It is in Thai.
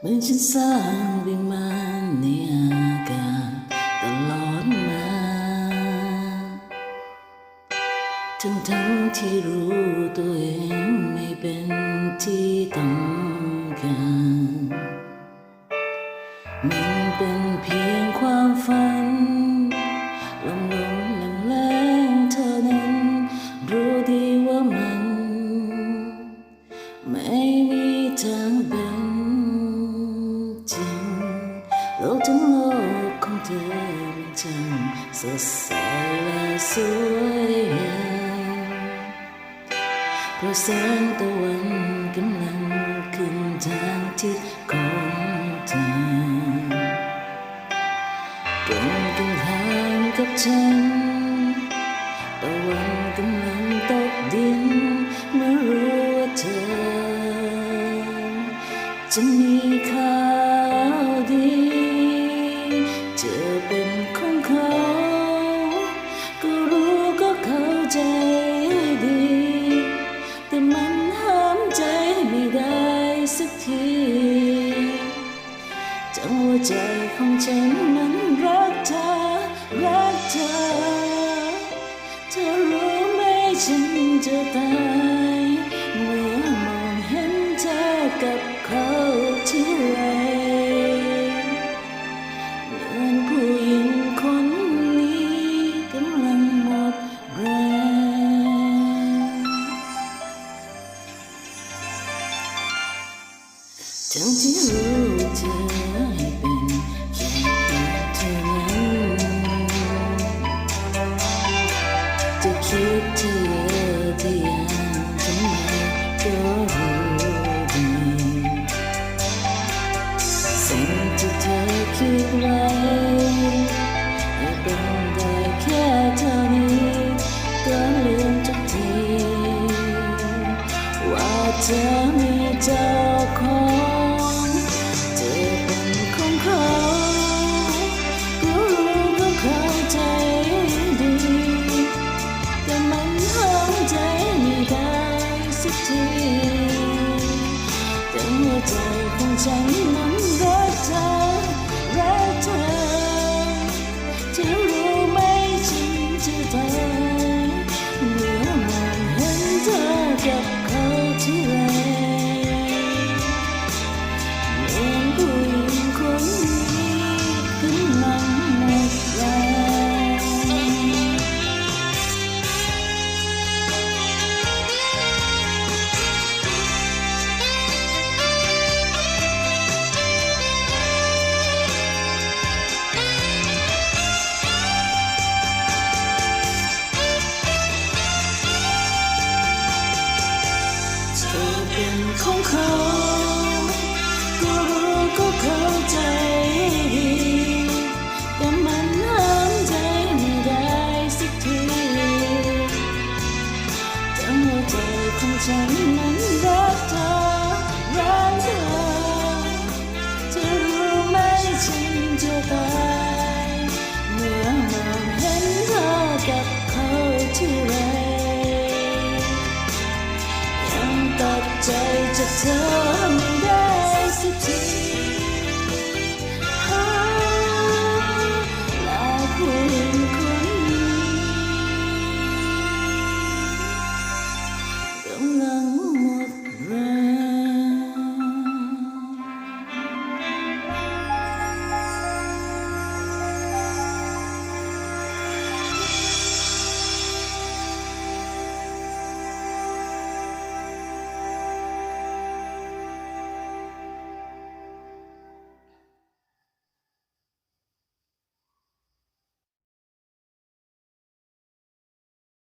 เหมือนฉันสร้างวิมานในอากาศตลอดมาทั้งทั้งๆที่รู้ตัวเองไม่เป็นที่ต้องการมันเป็นเพียงความฝัน สดใสและสวยงามเพราะแสงตะวันกำลังขึ้นทางทิศของเธอตรงกันข้ามกับฉันตะวันกำลังตกดินเมื่อรู้ว่าเธอ จะมีข่า ฉันจะตายเมื่อมองเห็นเธอกับเขาที่ไร ดไว้ให้เป็นได้แค่เท่านี้ก็ลืมทุกที ว่าเธอมีเจ้าของเธอเป็นของเขาก็รู้ก็เข้าใจดี แต่มันห้ามใจไม่ได้สักทีแต่หัวใจของฉันนั้นรักเธอ รักเธอเธอรู้ไหมฉันจะตายเมื่อมองเห็นเธอกับ ฉันนั้นรักเธอรักเธอเธอรู้ไหมฉันจะตายเมื่อมองเห็นเธอกับเขาที่ไรยังตัดใจจากเธอ